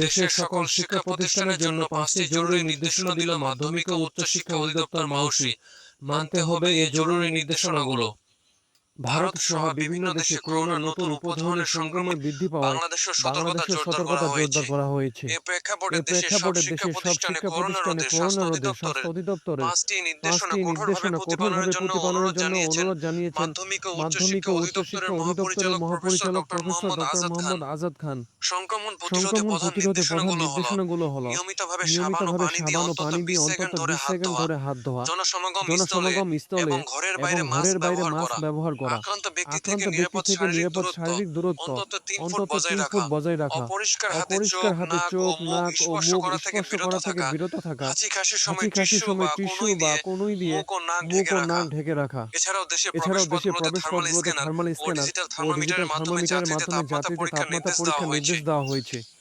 দেশের সকল শিক্ষা প্রতিষ্ঠানের জন্য পাঁচটি জরুরি নির্দেশনা দিল মাধ্যমিক ও উচ্চশিক্ষা অধিদপ্তর মাউসি। মানতে হবে এই জরুরি নির্দেশনাগুলো। ভারত সহ বিভিন্ন দেশে করোনার নতুন উপধরনের সংক্রমণ বৃদ্ধি পাওয়ায় বাংলাদেশের সতর্কতা জোরদার করা হয়েছে। এ প্রেক্ষাপটে দেশের সব শিক্ষা প্রতিষ্ঠানে করোনা রোধে স্বাস্থ্য অধিদপ্তরের পাঁচটি নির্দেশনা কঠোরভাবে প্রতিপালনের জন্য অনুরোধ জানিয়েছেন মাধ্যমিক ও উচ্চশিক্ষা অধিদপ্তরের মহাপরিচালক প্রফেসর ডক্টর মোহাম্মদ আজাদ খান। সংক্রমণ প্রতিরোধে প্রধান নির্দেশনাগুলো হলো নিয়মিতভাবে সাবান ও পানি দিয়ে অন্তত 20 সেকেন্ড ধরে হাত ধোয়া। জনসমাগম স্থলে এবং ঘরের বাইরে মাস্ক ব্যবহার করা। আক্রান্ত ব্যক্তি থেকে নিরাপদ শারীরিক দূরত্ব। অন্তত তিন ফুট বজায় রাখা। অপরিষ্কার হাতে চোখ নাক ও মুখ স্পর্শ করা থেকে বিরত থাকা হাঁচি কাশির সময় টিস্যু বা কনুই দিয়ে মুখ ও নাক ঢেকে রাখা। এছাড়াও দেশে এছাড়াও দেশে প্রবেশপথগুলোতে থার্মাল স্ক্যানার ও ডিজিটাল থার্মোমিটারের মাধ্যমে যাত্রীদের তাপমাত্রা তাপমাত্রা নির্দেশ піздець дагуючий.